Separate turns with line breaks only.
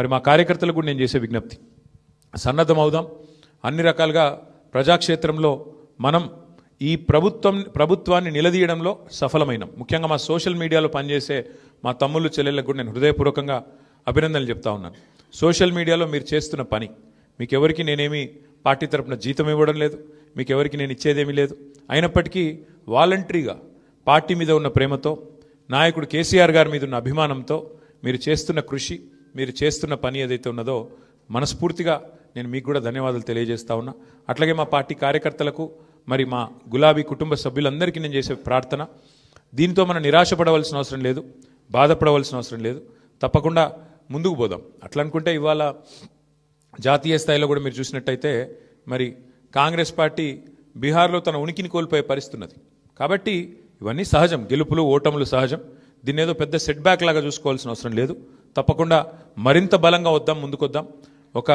మరి మా కార్యకర్తలకు కూడా నేను చేసే విజ్ఞప్తి. సన్నద్ధం అవుదాం. అన్ని రకాలుగా ప్రజాక్షేత్రంలో మనం ఈ ప్రభుత్వం ప్రభుత్వాన్ని నిలదీయడంలో సఫలమైనాం. ముఖ్యంగా మా సోషల్ మీడియాలో పనిచేసే మా తమ్ముళ్ళు చెల్లెళ్ళకు కూడా నేను హృదయపూర్వకంగా అభినందనలు చెప్తా ఉన్నాను. సోషల్ మీడియాలో మీరు చేస్తున్న పని మీకు ఎవరికి నేనేమి పార్టీ తరపున జీతం ఇవ్వడం లేదు మీకు ఎవరికి నేను ఇచ్చేదేమీ లేదు. అయినప్పటికీ వాలంటరీగా పార్టీ మీద ఉన్న ప్రేమతో నాయకుడు కేసీఆర్ గారి మీద ఉన్న అభిమానంతో మీరు చేస్తున్న కృషి మీరు చేస్తున్న పని ఏదైతే ఉన్నదో మనస్ఫూర్తిగా నేను మీకు కూడా ధన్యవాదాలు తెలియజేస్తా ఉన్నా. అట్లాగే మా పార్టీ కార్యకర్తలకు మరి మా గులాబీ కుటుంబ సభ్యులందరికీ నేను చేసే ప్రార్థన. దీంతో మనం నిరాశపడవలసిన అవసరం లేదు బాధపడవలసిన అవసరం లేదు. తప్పకుండా ముందుకు పోదాం. అట్లా అనుకుంటే ఇవాళ జాతీయ స్థాయిలో కూడా మీరు చూసినట్టయితే మరి కాంగ్రెస్ పార్టీ బీహార్లో తన ఉనికిని కోల్పోయే పరిస్థితున్నది. కాబట్టి ఇవన్నీ సహజం. గెలుపులు ఓటములు సహజం. దీన్ని ఏదో పెద్ద సెట్ బ్యాక్ లాగా చూసుకోవాల్సిన అవసరం లేదు. తప్పకుండా మరింత బలంగా వద్దాం ముందుకొద్దాం. ఒక